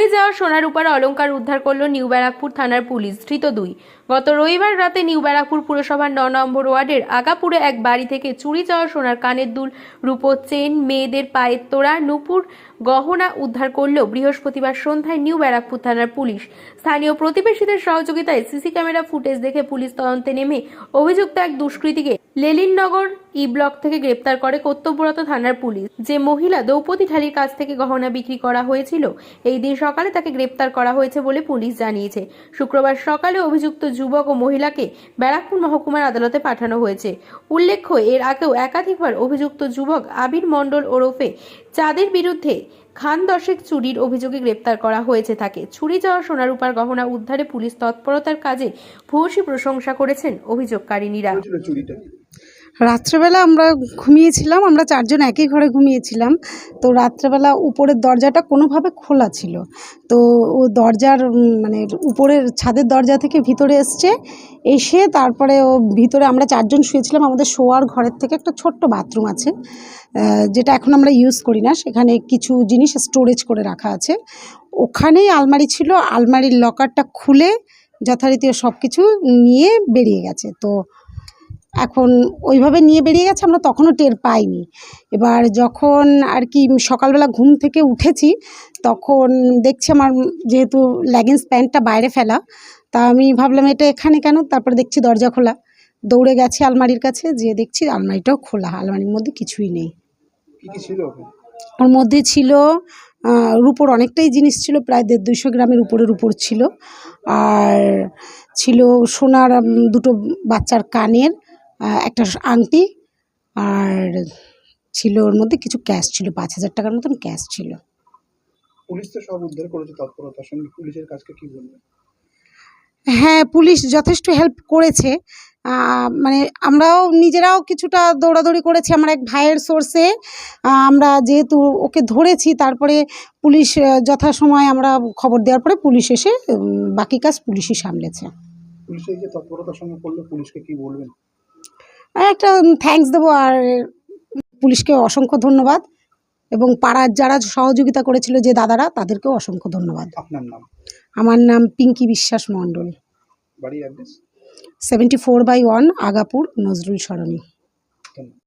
চুরি যাওয়া সোনার উপর অলংকার উদ্ধার করল নিউ ব্যারাকপুর থানার পুলিশ, ধৃত দুই। গত রবিবার রাতে নিউ ব্যারাকপুর পুরসভার ন নম্বর ওয়ার্ডের আগাপুরে এক বাড়ি থেকে চুরি যাওয়া সোনার কানের দুল রূপোর চেন, মেয়েদের পায়ের তোড়া, নুপুর গহনা উদ্ধার করল বৃহস্পতিবার সন্ধ্যায় নিউ ব্যারাকপুর থানার পুলিশ। স্থানীয় প্রতিবেশীদের সহযোগিতায় সিসি ক্যামেরা ফুটেজ দেখে পুলিশ তদন্তে নেমে অভিযুক্ত এক দুষ্কৃতীকে লেলিননগর ই ব্লক থেকে গ্রেপ্তার করে কর্তব্যরত থানার পুলিশ। যে মহিলা দ্রৌপদী ঢালির কাছ থেকে গহনা বিক্রি করা হয়েছিল, এই দিন সকালে তাকে গ্রেপ্তার করা হয়েছে বলে পুলিশ জানিয়েছে। শুক্রবার সকালে অভিযুক্ত যুবক ও মহিলাকে ব্যারাকপুর মহকুমার আদালতে পাঠানো হয়েছে। উল্লেখ্য, এর আগেও একাধিকবার অভিযুক্ত যুবক আবির মণ্ডল ওরফে চাঁদের বিরুদ্ধে খান দশেক চুরির অভিযোগে গ্রেপ্তার করা হয়েছে তাকে। চুরি যাওয়া সোনারূপার গহনা উদ্ধারে পুলিশ তৎপরতার কাজে ভূয়সী প্রশংসা করেছেন অভিযোগকারিনীরা রাত্রেবেলা আমরা ঘুমিয়েছিলাম, আমরা চারজন একই ঘরে ঘুমিয়েছিলাম। তো রাত্রেবেলা উপরের দরজাটা কোনোভাবে খোলা ছিল। তো ও দরজার মানে উপরের ছাদের দরজা থেকে ভিতরে এসছে, এসে তারপরে ও ভিতরে আমরা চারজন শুয়েছিলাম। আমাদের শোয়ার ঘরের থেকে একটা ছোট্ট বাথরুম আছে যেটা এখন আমরা ইউজ করি না। সেখানে কিছু জিনিস স্টোরেজ করে রাখা আছে। ওখানেই আলমারি ছিল। আলমারির লকারটা খুলে যথারীতি সব কিছু নিয়ে বেরিয়ে গেছে। তো এখন ওইভাবে নিয়ে বেরিয়ে গেছে আমরা তখনও টের পাইনি। এবার যখন আর কি সকালবেলা ঘুম থেকে উঠেছি তখন দেখছি আমার যেহেতু লেগিংস প্যান্টটা বাইরে ফেলা তা আমি ভাবলাম এটা এখানে কেন? তারপরে দেখছি দরজা খোলা। দৌড়ে গেছি আলমারির কাছে যেয়ে দেখছি আলমারিটাও খোলা আলমারির মধ্যে কিছুই নেই? ওর মধ্যে ছিল রুপোর অনেকটাই জিনিস ছিল প্রায় দেড় দুশো গ্রামের উপরের উপর ছিল। আর ছিল সোনার দুটো বাচ্চার কানের একটা আংটি আর ছিল ওর মধ্যে কিছু ক্যাশ ছিল পাঁচ হাজার টাকার মতন ক্যাশ ছিল। পুলিশ তো সব উদ্ধার করেছে তৎপরতার সঙ্গে পুলিশের কাজকে কি বলবেন হ্যাঁ পুলিশ যথেষ্ট হেল্প করেছে। মানে আমরাও নিজেরাও কিছুটা দৌড়াদৌড়ি করেছি। আমার এক ভাইয়ের সোর্সে আমরা যেহেতু ওকে ধরেছি তারপরে পুলিশ যথাসময় আমরা খবর দেওয়ার পরে পুলিশ এসে বাকি কাজ পুলিশই সামলেছে। পুলিশের যে তৎপরতার সঙ্গে করল পুলিশকে কি বলবেন? একটা থ্যাংকস দেবো আর পুলিশকে অসংখ্য ধন্যবাদ এবং পাড়ার যারা সহযোগিতা করেছিল যে দাদারা তাদেরকেও অসংখ্য ধন্যবাদ। আপনার নাম? আমার নাম Pinki Biswas Mondal. Address seventy four by one Agapur Nazrul Sarani.